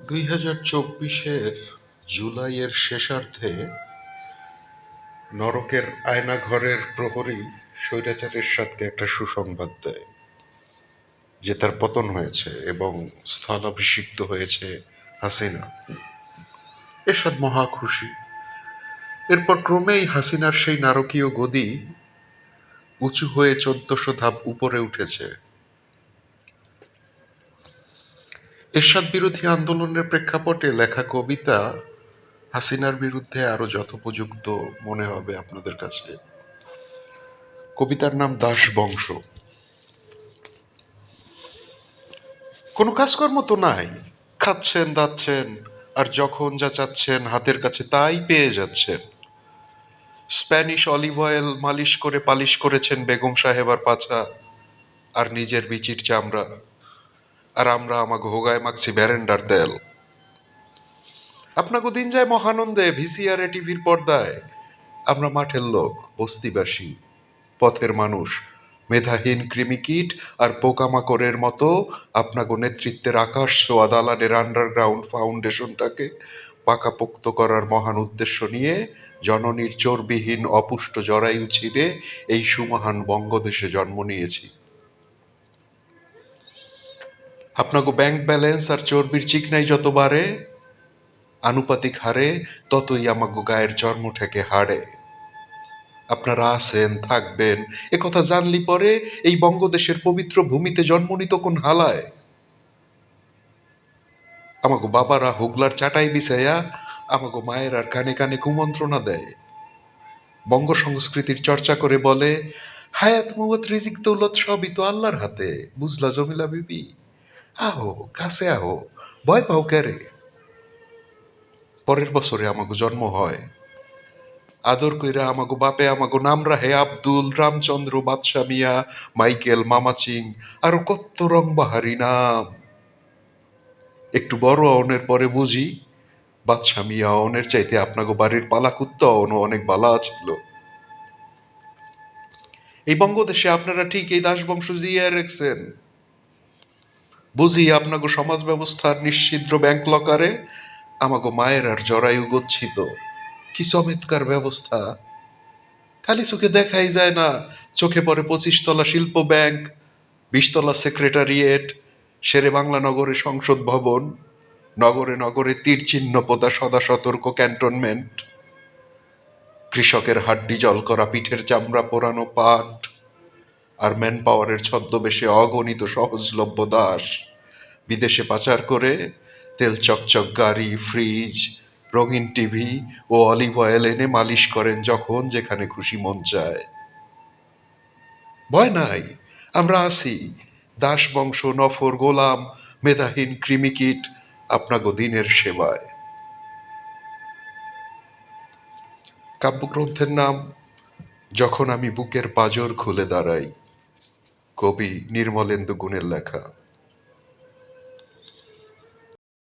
দুই হাজার চব্বিশের জুলাইয়ের শেষার্ধে নরকের আয়নাঘরের প্রহরী স্বৈরাচার এরশাদকে একটা সুসংবাদ দেয়, যে তার পতন হয়েছে এবং স্থলাভিষিক্ত হয়েছে হাসিনা। এরশাদ মহা খুশি। এরপর ক্রমেই হাসিনার সেই নারকীয় গদি উঁচু হয়ে চোদ্দশো ধাপ উপরে উঠেছে। এরশাদ বিরোধী আন্দোলনের প্রেক্ষাপটে লেখা কবিতা হাসিনার বিরুদ্ধে আরও যথোপযুক্ত মনে হবে আপনাদের কাছে। কবিতার নাম দাস বংশ। কোনো কাজকর্ম তো নাই। খাচ্ছেন, দাচ্ছেন, আর যখন যা চাচ্ছেন হাতের কাছে তাই পেয়ে যাচ্ছেন। স্প্যানিশ অলিভ অয়েল মালিশ করে পালিশ করেছেন বেগম সাহেবার পাছা, আর নিজের বিচির চামড়া আর আমরা আমাকে হোগায় মাখছি ব্যারেন্ডার তেল। আপনাকে দিন যায় মহানন্দে, ভিসিআরে টিভির পর্দায়। আমরা মাঠের লোক, বস্তিবাসী, পথের মানুষ, মেধাহীন কৃমিকীট আর পোকামাকড়ের মতো আপনাকে নেতৃত্বের আকাশ ছোঁয়া দালানের আন্ডারগ্রাউন্ড ফাউন্ডেশনটাকে পাকাপোক্ত করার মহান উদ্দেশ্য নিয়ে জননীর চর্বিহীন অপুষ্ট জরায়ু ছিঁড়ে এই সুমহান বঙ্গদেশে জন্ম নিয়েছি। আপনাকে ব্যাংক ব্যালেন্স আর চর্বির চিকনাই যত বাড়ে আনুপাতিক হারে, ততই আমাকে গায়ের চর্ম ঠেকে হাড়ে আপনারা আছেন, থাকবেন, এ কথা জানলি পরে এই বঙ্গদেশের পবিত্র ভূমিতে জন্ম নিত কোন হালায়? আমাকে বাবারা হুগলার চাটাই বিছাইয়া আমাকে মায়ের আর কানে কানে কুমন্ত্রণা দেয়। বঙ্গ সংস্কৃতির চর্চা করে বলে, হায়াত মৌত রিজিক দৌলত সবই তো আল্লাহর হাতে, বুঝলা জমিলা বিবি? আহো, কাছে আহো, ভয় পাও ক্যারে পরের বছরে আমাকে জন্ম হয়। আদর কইরা আমাগো বাপে আমাগো নাম রাহে আব্দুল রামচন্দ্র বাদশা মিয়া, মাইকেল মামাচিং, আরও কত রং বাহারি নাম। একটু বড় অনের পরে বুঝি বাদশা মিয়া অনের চাইতে আপনাগো বাড়ির পালাকুত্ত অনও অনেক বালা ছিল এই বঙ্গদেশে আপনারা ঠিক এই দাসবংশ জিয়ে রেখছেন। বুঝি আপনাগো সমাজ ব্যবস্থার নিশ্চিদ্র ব্যাংক লকারে আমাগো মায়ের আর জরায়ু গচ্ছিত। কি চমৎকার ব্যবস্থা? খালি চোখে দেখাই যায় না, চোখে পড়ে পঁচিশ তলা শিল্প ব্যাংক, বিশতলা সেক্রেটারিয়েট, শেরে বাংলা নগরে সংসদ ভবন, নগরে নগরে তীর চিহ্ন পোতা সদা সতর্ক ক্যান্টনমেন্ট, কৃষকের হাড্ডি জল করা পিঠের চামড়া পোড়ানো পাট আর ম্যান পাওয়ারের ছদ্মবেশে অগণিত সহজলভ্য দাস। বিদেশে পাচার করে তেল চকচক, গাড়ি ফ্রিজ রঙিন টিভি ও অলিভ অয়েল এনে মালিশ করেন যখন যেখানে খুশি মন চায়। ভয় নাই, আমরা আছি। দাস বংশ, নফর, গোলাম, মেধাহীন কৃমিকীট, আপনাগো দিনের সেবায়। কাব্যগ্রন্থের নাম, যখন আমি বুকের পাজর খুলে দাঁড়াই। কবি নির্মলেন্দু গুণের লেখা।